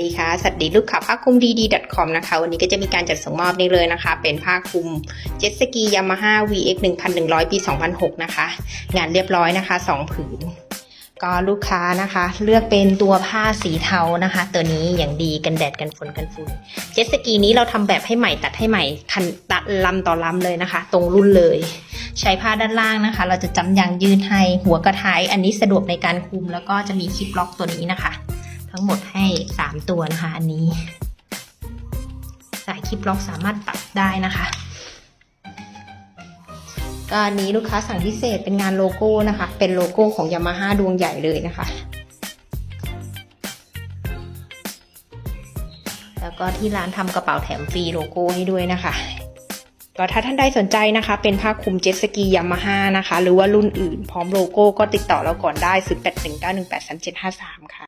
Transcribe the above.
ดีค่ะ สวัสดีลูกค้าผ้าคลุมดีดี .com นะคะ วันนี้ก็จะมีการจัดส่งมอบนี่เลยนะคะ เป็นผ้าคลุมเจ็ตสกียามาฮ่า VX 1100 ปี 2006 นะคะ งานเรียบร้อยนะคะ 2 ผืน ก็ลูกค้านะคะ เลือกเป็นตัวผ้าสีเทานะคะ ตัวนี้อย่างดีกันแดดกันฝนกันฝุ่น เจ็ตสกีนี้เราทำแบบให้ใหม่ตัดให้ใหม่คันตัดลำต่อลำเลยนะคะ ตรงรุ่นเลย ใช้ผ้าด้านล่างนะคะ เราจะจำยางยืดให้หัวกระท้ายอันนี้สะดวกในการคุมแล้วก็จะมีคลิปล็อกตัวนี้นะคะ ทั้งหมดให้ 3 ตัวนะคะ อันนี้ สายคลิปล็อกสามารถปรับได้นะคะก็อันนี้ลูกค้าสั่งพิเศษเป็นงานโลโก้นะคะ เป็นโลโก้ของยามาฮ่าดวงใหญ่เลยนะคะ แล้วก็ที่ร้านทำกระเป๋าแถมฟรีโลโก้ให้ด้วยนะคะก็ถ้าท่านใดสนใจนะคะ เป็นผ้าคลุมเจ็ตสกียามาฮ่านะคะ หรือว่ารุ่นอื่นพร้อมโลโก้ก็ติดต่อเราก่อนได้ 0819183753 ค่ะ